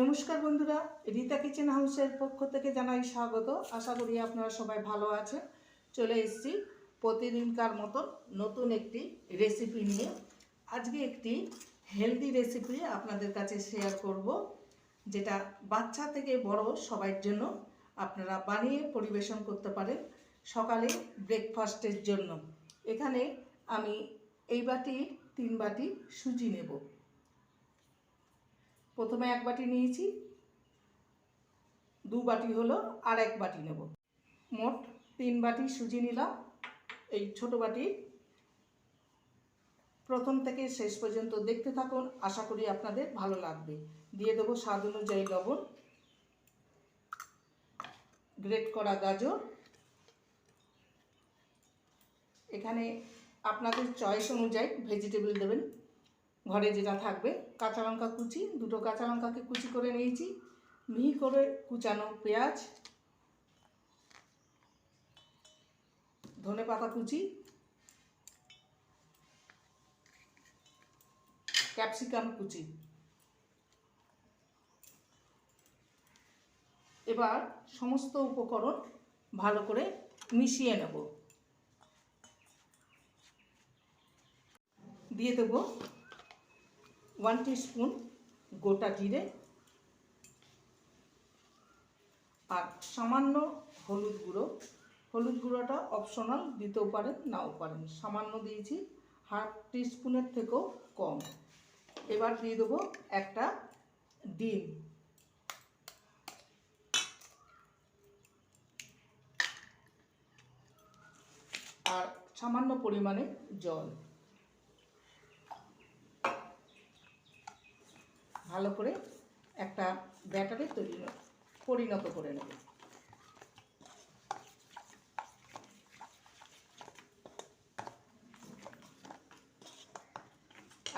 নমস্কার বন্ধুরা, রীতা কিচেন হাউসের পক্ষ থেকে জানাই স্বাগত। আশা করি আপনারা সবাই ভালো আছেন। চলে এসেছি প্রতিদিনকার মতো নতুন একটি রেসিপি নিয়ে। আজকে একটি হেলদি রেসিপি আপনাদের কাছে শেয়ার করব, যেটা বাচ্চা থেকে বড় সবার জন্য আপনারা বানিয়ে পরিবেশন করতে পারেন সকালে ব্রেকফাস্টের জন্য। এখানে আমি এই বাটি, তিন বাটি সুজি নেব। প্রথমে এক বাটি নিয়েছি। দু বাটি হলো আর এক বাটি নেব। মোট তিন বাটি সুজি নিলাম। এই ছোট বাটি প্রথম থেকে শেষ পর্যন্ত দেখতে থাকুন। আশা করি আপনাদের ভালো লাগবে। দিয়ে দেবো স্বাদ অনুযায়ী লবণ। গ্রেট করা গাজর। এখানে আপনাদের চয়েস অনুযায়ী ভেজিটেবল দেবেন। ঘরে যেটা থাকবে, কাঁচা লঙ্কা কুচি, দুটো কাঁচা লঙ্কাকে কুচি করে নিয়েছি। মিহি করে কুচানো পেঁয়াজ, ধনে পাতা কুচি, ক্যাপসিকাম কুচি। এবার সমস্ত উপকরণ ভালো করে মিশিয়ে নেব। দিয়ে দেবো ওয়ান স্পুন গোটা জিরে আর সামান্য হলুদ গুঁড়ো। হলুদ গুঁড়োটা অপশনাল দিতেও পারেন, নাও পারেন। সামান্য দিয়েছি হাফ স্পুনের থেকেও কম। এবার দিয়ে দেবো একটা ডিম। আর সামান্য পরিমাণে জল। ভালো করে একটা ব্যাটারে তৈরি পরিণত করে নেব।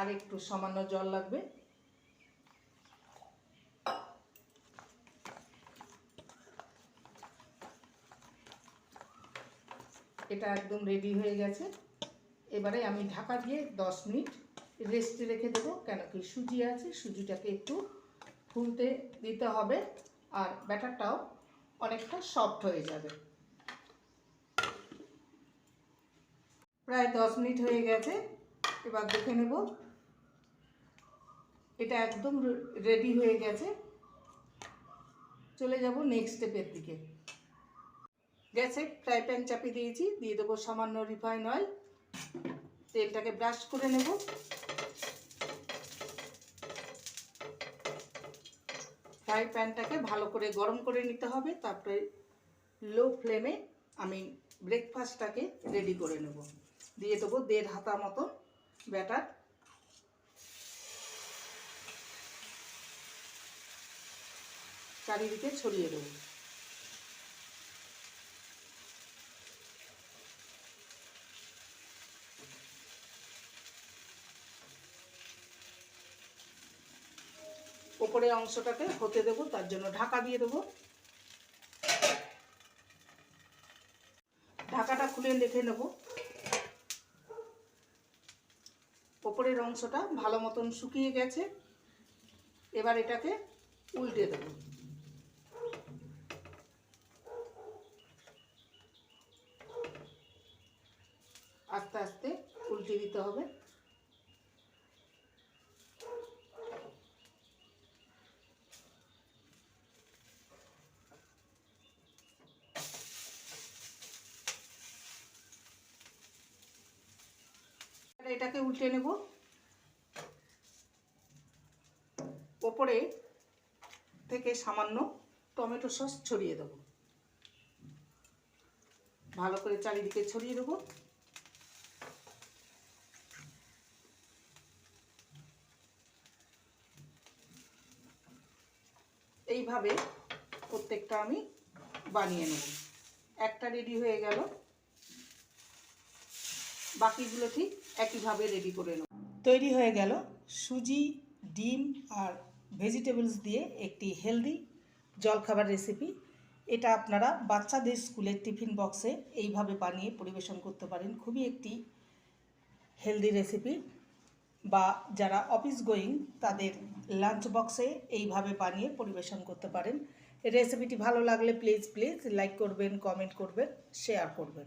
আর একটু সামান্য জল লাগবে। এটা একদম রেডি হয়ে গেছে। এবারে আমি ঢাকা দিয়ে দশ মিনিট রেস্টে রেখে দেবো। কেন কি সুজি আছে, সুজিটাকে একটু ফুলতে দিতে হবে আর ব্যাটারটাও অনেকটা সফট হয়ে যাবে। প্রায় দশ মিনিট হয়ে গেছে, এবার দেখে নেব। এটা একদম রেডি হয়ে গেছে। চলে যাব নেক্সট স্টেপের দিকে। গ্যাসে ফ্রাই প্যান চাপিয়ে দিয়েছি, দিয়ে দেবো সামান্য রিফাইন অয়েল তেলটাকে ব্রাশ করে নেব। ফ্রাই প্যানটাকে ভালো করে গরম করে নিতে হবে, তারপরে লো ফ্লেমে আমি ব্রেকফাস্টটাকে রেডি করে নেব। দিয়ে দেবো দেড় হাতা মতো ব্যাটার চারিদিকে ছড়িয়ে দেবো। ওপরে অংশটাকে হতে দেবো, তার জন্য ঢাকা দিয়ে দেবো। ঢাকাটা খুলে দেখে নেব। ওপরের অংশটা ভালো মতন শুকিয়ে গেছে। এবার এটাকে উল্টে দেবো। আস্তে আস্তে উল্টে দিতে হবে। এটাকে উল্টে নেব। ওপরে থেকে সামান্য টমেটো সস ছড়িয়ে দেবো। ভালো করে চারিদিকে ছড়িয়ে দেবো। এইভাবে প্রত্যেকটা আমি বানিয়ে নেব। একটা রেডি হয়ে গেল। বাকিগুলো ঠিক একইভাবে রেডি করে নেব। তৈরি হয়ে গেল সুজি, ডিম আর ভেজিটেবলস দিয়ে একটি হেলদি জলখাবার রেসিপি এটা আপনারা বাচ্চাদের স্কুলের টিফিন বক্সে এইভাবে বানিয়ে পরিবেশন করতে পারেন। খুবই একটি হেলদি রেসিপি বা যারা অফিস গোয়িং তাদের লাঞ্চ বক্সে এইভাবে বানিয়ে পরিবেশন করতে পারেন। রেসিপিটি ভালো লাগলে প্লিজ প্লিজ লাইক করবেন কমেন্ট করবেন শেয়ার করবেন।